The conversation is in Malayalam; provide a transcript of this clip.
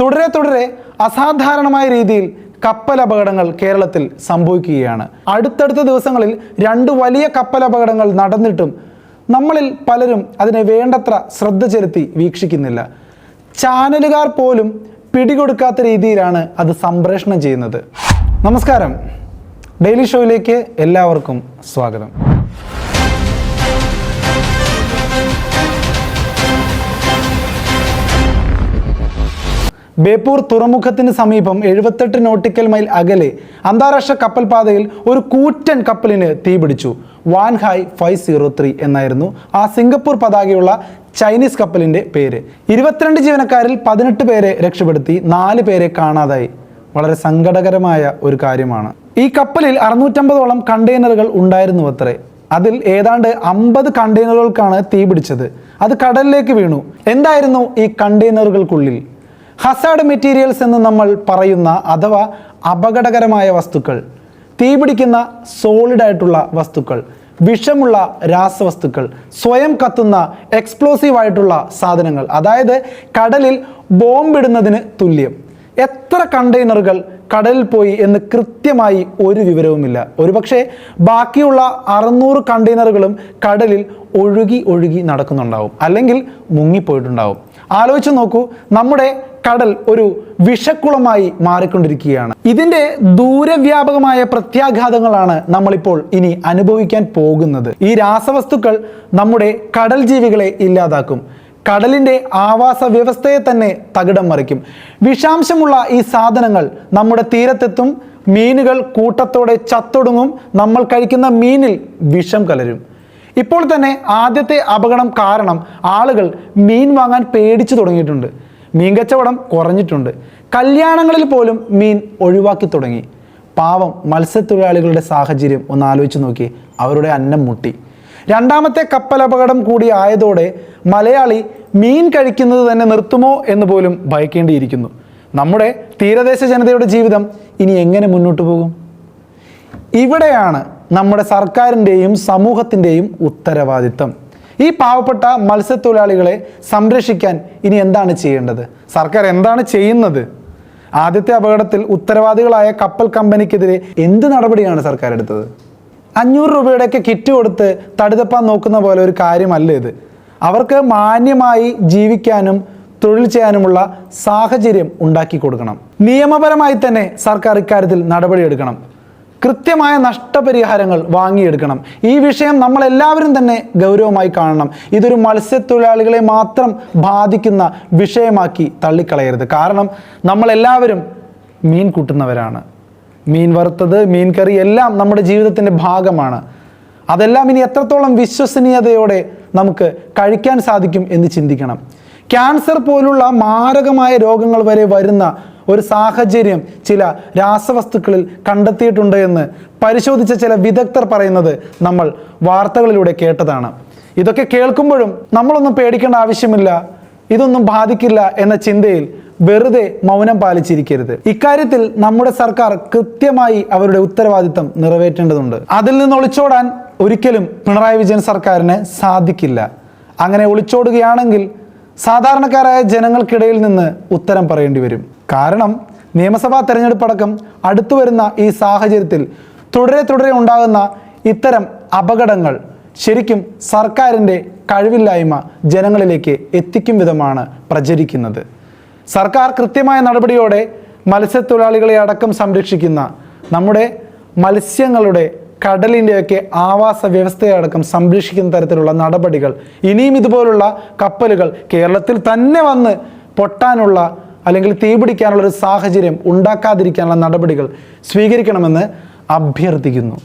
തുടരെ തുടരെ അസാധാരണമായ രീതിയിൽ കപ്പൽ അപകടങ്ങൾ കേരളത്തിൽ സംഭവിക്കുകയാണ്. അടുത്തടുത്ത ദിവസങ്ങളിൽ രണ്ട് വലിയ കപ്പൽ അപകടങ്ങൾ നടന്നിട്ടും നമ്മളിൽ പലരും അതിനെ വേണ്ടത്ര ശ്രദ്ധ ചെലുത്തി വീക്ഷിക്കുന്നില്ല. ചാനലുകാർ പോലും പിടികൊടുക്കാത്ത രീതിയിലാണ് അത് സംപ്രേഷണം ചെയ്യുന്നത്. നമസ്കാരം. ഡെയിലി ഷോയിലേക്ക് എല്ലാവർക്കും സ്വാഗതം. ബേപ്പൂർ തുറമുഖത്തിന് സമീപം എഴുപത്തെട്ട് നോട്ടിക്കൽ മൈൽ അകലെ അന്താരാഷ്ട്ര കപ്പൽപാതയിൽ ഒരു കൂറ്റൻ കപ്പലിന് തീപിടിച്ചു. വാൻഹായ് ഫൈവ് സീറോ ത്രീ എന്നായിരുന്നു ആ സിംഗപ്പൂർ പതാകയുള്ള ചൈനീസ് കപ്പലിന്റെ പേര്. ഇരുപത്തിരണ്ട് ജീവനക്കാരിൽ പതിനെട്ട് പേരെ രക്ഷപ്പെടുത്തി നാല് പേരെ കാണാതായി. വളരെ സങ്കടകരമായ ഒരു കാര്യമാണ്. ഈ കപ്പലിൽ അറുന്നൂറ്റമ്പതോളം കണ്ടെയ്നറുകൾ ഉണ്ടായിരുന്നു അത്രേ അതിൽ ഏതാണ്ട് അമ്പത് കണ്ടെയ്നറുകൾക്കാണ് തീപിടിച്ചത്. അത് കടലിലേക്ക് വീണു. എന്തായിരുന്നു ഈ കണ്ടെയ്നറുകൾക്കുള്ളിൽ? ഹസാഡ് മെറ്റീരിയൽസ് എന്ന് നമ്മൾ പറയുന്ന അഥവാ അപകടകരമായ വസ്തുക്കൾ തീപിടിക്കുന്ന സോളിഡ് ആയിട്ടുള്ള വസ്തുക്കൾ വിഷമുള്ള രാസവസ്തുക്കൾ സ്വയം കത്തുന്ന എക്സ്പ്ലോസീവ് ആയിട്ടുള്ള സാധനങ്ങൾ. അതായത് കടലിൽ ബോംബിടുന്നതിന് തുല്യം. എത്ര കണ്ടെയ്നറുകൾ കടലിൽ പോയി എന്ന് കൃത്യമായി ഒരു വിവരവുമില്ല. ഒരുപക്ഷെ ബാക്കിയുള്ള അറുന്നൂറ് കണ്ടെയ്നറുകളും കടലിൽ ഒഴുകി ഒഴുകി നടക്കുന്നുണ്ടാവും. അല്ലെങ്കിൽ മുങ്ങിപ്പോയിട്ടുണ്ടാവും. ആലോചിച്ച് നോക്കൂ നമ്മുടെ കടൽ ഒരു വിഷക്കുളമായി മാറിക്കൊണ്ടിരിക്കുകയാണ്. ഇതിന്റെ ദൂരവ്യാപകമായ പ്രത്യാഘാതങ്ങളാണ് നമ്മളിപ്പോൾ ഇനി അനുഭവിക്കാൻ പോകുന്നത്. ഈ രാസവസ്തുക്കൾ നമ്മുടെ കടൽ ജീവികളെ ഇല്ലാതാക്കും. കടലിന്റെ ആവാസ വ്യവസ്ഥയെ തന്നെ തകിടം മറിക്കും. വിഷാംശമുള്ള ഈ സാധനങ്ങൾ നമ്മുടെ തീരത്തെത്തും മീനുകൾ കൂട്ടത്തോടെ ചത്തൊടുങ്ങും നമ്മൾ കഴിക്കുന്ന മീനിൽ വിഷം കലരും. ഇപ്പോൾ തന്നെ ആദ്യത്തെ അപകടം കാരണം ആളുകൾ മീൻ വാങ്ങാൻ പേടിച്ചു തുടങ്ങിയിട്ടുണ്ട്. മീൻ കച്ചവടം കുറഞ്ഞിട്ടുണ്ട്. കല്യാണങ്ങളിൽ പോലും മീൻ ഒഴിവാക്കി തുടങ്ങി. പാവം മത്സ്യത്തൊഴിലാളികളുടെ സാഹചര്യം ഒന്ന് ആലോചിച്ച് നോക്കി. അവരുടെ അന്നം മുട്ടി. രണ്ടാമത്തെ കപ്പൽ അപകടം കൂടി ആയതോടെ മലയാളി മീൻ കഴിക്കുന്നത് തന്നെ നിർത്തുമോ എന്ന് പോലും ഭയക്കേണ്ടിയിരിക്കുന്നു. നമ്മുടെ തീരദേശ ജനതയുടെ ജീവിതം ഇനി എങ്ങനെ മുന്നോട്ട് പോകും? ഇവിടെയാണ് നമ്മുടെ സർക്കാരിന്റെയും സമൂഹത്തിന്റെയും ഉത്തരവാദിത്തം. ഈ പാവപ്പെട്ട മത്സ്യത്തൊഴിലാളികളെ സംരക്ഷിക്കാൻ ഇനി എന്താണ് ചെയ്യേണ്ടത്? സർക്കാർ എന്താണ് ചെയ്യുന്നത്? ആദ്യത്തെ അപകടത്തിൽ ഉത്തരവാദികളായ കപ്പൽ കമ്പനിക്കെതിരെ എന്ത് നടപടിയാണ് സർക്കാർ എടുത്തത്? അഞ്ഞൂറ് രൂപയുടെയൊക്കെ കിറ്റ് കൊടുത്ത് തടുതപ്പാൻ നോക്കുന്ന പോലെ ഒരു കാര്യമല്ല ഇത്. അവർക്ക് മാന്യമായി ജീവിക്കാനും തൊഴിൽ ചെയ്യാനുമുള്ള സാഹചര്യം ഉണ്ടാക്കി കൊടുക്കണം. നിയമപരമായി തന്നെ സർക്കാർ ഇക്കാര്യത്തിൽ നടപടിയെടുക്കണം. കൃത്യമായ നഷ്ടപരിഹാരങ്ങൾ വാങ്ങിയെടുക്കണം. ഈ വിഷയം നമ്മളെല്ലാവരും തന്നെ ഗൗരവമായി കാണണം. ഇതൊരു മത്സ്യത്തൊഴിലാളികളെ മാത്രം ബാധിക്കുന്ന വിഷയമാക്കി തള്ളിക്കളയരുത്. കാരണം നമ്മളെല്ലാവരും മീൻ കൂട്ടുന്നവരാണ്. മീൻ വറുത്തത് മീൻ കറി എല്ലാം നമ്മുടെ ജീവിതത്തിന്റെ ഭാഗമാണ്. അതെല്ലാം ഇനി എത്രത്തോളം വിശ്വസനീയതയോടെ നമുക്ക് കഴിക്കാൻ സാധിക്കും എന്ന് ചിന്തിക്കണം. ക്യാൻസർ പോലുള്ള മാരകമായ രോഗങ്ങൾ വരെ വരുന്ന ഒരു സാഹചര്യം ചില രാസവസ്തുക്കളിൽ കണ്ടെത്തിയിട്ടുണ്ട് എന്ന് പരിശോധിച്ച ചില വിദഗ്ധർ പറയുന്നത് നമ്മൾ വാർത്തകളിലൂടെ കേട്ടതാണ്. ഇതൊക്കെ കേൾക്കുമ്പോഴും നമ്മളൊന്നും പേടിക്കേണ്ട ആവശ്യമില്ല ഇതൊന്നും ബാധിക്കില്ല എന്ന ചിന്തയിൽ വെറുതെ മൗനം പാലിച്ചിരിക്കരുത്. ഇക്കാര്യത്തിൽ നമ്മുടെ സർക്കാർ കൃത്യമായി അവരുടെ ഉത്തരവാദിത്തം നിറവേറ്റേണ്ടതുണ്ട്. അതിൽ നിന്ന് ഒളിച്ചോടാൻ ഒരിക്കലും പിണറായി വിജയൻ സർക്കാരിന് സാധിക്കില്ല. അങ്ങനെ ഒളിച്ചോടുകയാണെങ്കിൽ സാധാരണക്കാരായ ജനങ്ങൾക്കിടയിൽ നിന്ന് ഉത്തരം പറയേണ്ടി വരും. കാരണം നിയമസഭാ തെരഞ്ഞെടുപ്പടക്കം അടുത്തു വരുന്ന ഈ സാഹചര്യത്തിൽ തുടരെ തുടരെ ഉണ്ടാകുന്ന ഇത്തരം അപകടങ്ങൾ ശരിക്കും സർക്കാരിന്റെ കഴിവില്ലായ്മ ജനങ്ങളിലേക്ക് എത്തിക്കും വിധമാണ് പ്രചരിക്കുന്നത്. സർക്കാർ കൃത്യമായ നടപടിയോടെ മത്സ്യത്തൊഴിലാളികളെ അടക്കം സംരക്ഷിക്കുന്ന നമ്മുടെ മത്സ്യങ്ങളുടെ കടലിന്റെയൊക്കെ ആവാസ വ്യവസ്ഥയെ അടക്കം സംരക്ഷിക്കുന്ന തരത്തിലുള്ള നടപടികൾ. ഇനിയും ഇതുപോലുള്ള കപ്പലുകൾ കേരളത്തിൽ തന്നെ വന്ന് പൊട്ടാനുള്ള അല്ലെങ്കിൽ തീപിടിക്കാനുള്ള ഒരു സാഹചര്യം ഉണ്ടാക്കാതിരിക്കാനുള്ള നടപടികൾ സ്വീകരിക്കണമെന്ന് അഭ്യർത്ഥിക്കുന്നു.